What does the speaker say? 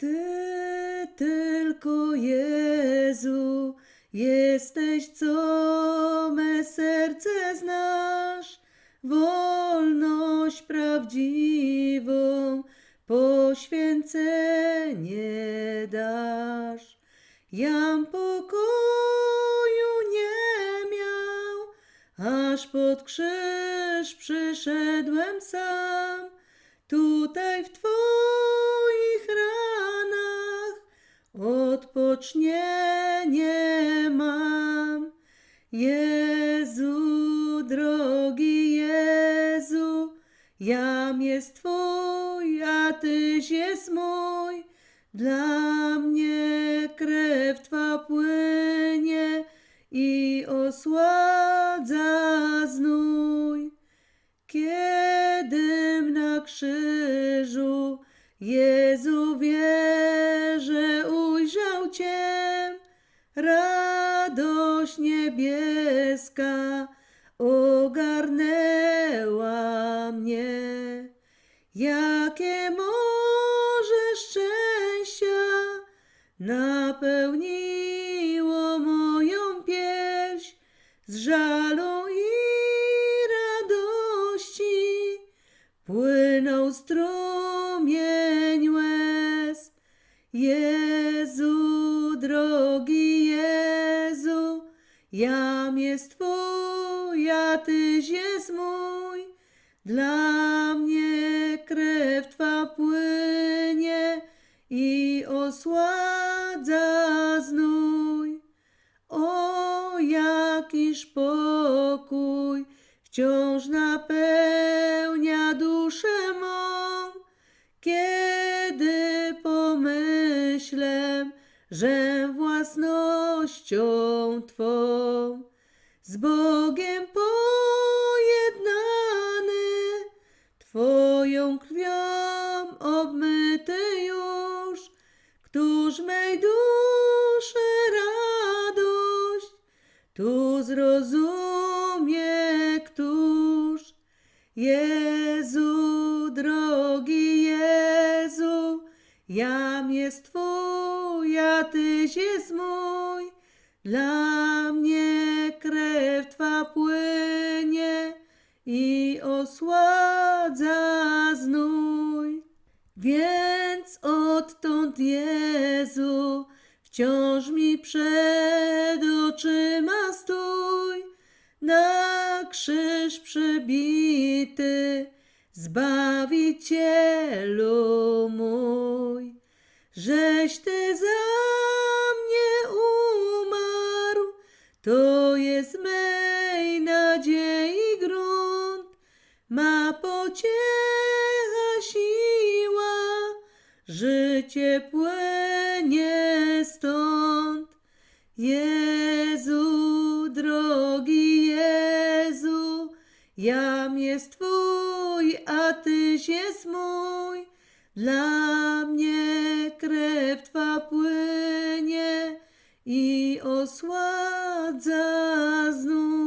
Ty tylko, Jezu, jesteś, co me serce znasz, wolność prawdziwą, poświęcenie dasz. Jam pokoju nie miał, aż pod krzyż przyszedłem sam. Tutaj w Twoich odpocznienie mam. Jezu, drogi Jezu, jam jest Twój, a Tyś jest mój. Dla mnie krew Twa płynie i osładza znój. Kiedym na krzyżu Jezu niebieska ogarnęła mnie. Jakie morze szczęścia napełniło moją pierś z żalu i radości płynął strumień jam jest Twój, a Tyś jest mój. Dla mnie krew Twa płynie i osładza znój. O, jakiż pokój wciąż napełnia duszę mą, kiedy pomyślę, że własnością Twą z Bogiem pojednany, Twoją krwią obmyty już, któż mej duszy radość tu zrozumie, któż? Jezu, drogi Jezu, jam jest Twój, a Tyś jest mój. Dla mnie krew Twa płynie i osładza znój. Więc odtąd Jezu wciąż mi przed oczyma stój, na krzyż przybity, Zbawicielu mój. Żeś Ty za mnie umarł, to jest mej nadziei grunt, ma pociecha siła, życie płynie stąd. Jezu, drogi Jezu, jam jest Twój, a Tyś jest mój. Dla mnie krew Twa płynie i osładza znów.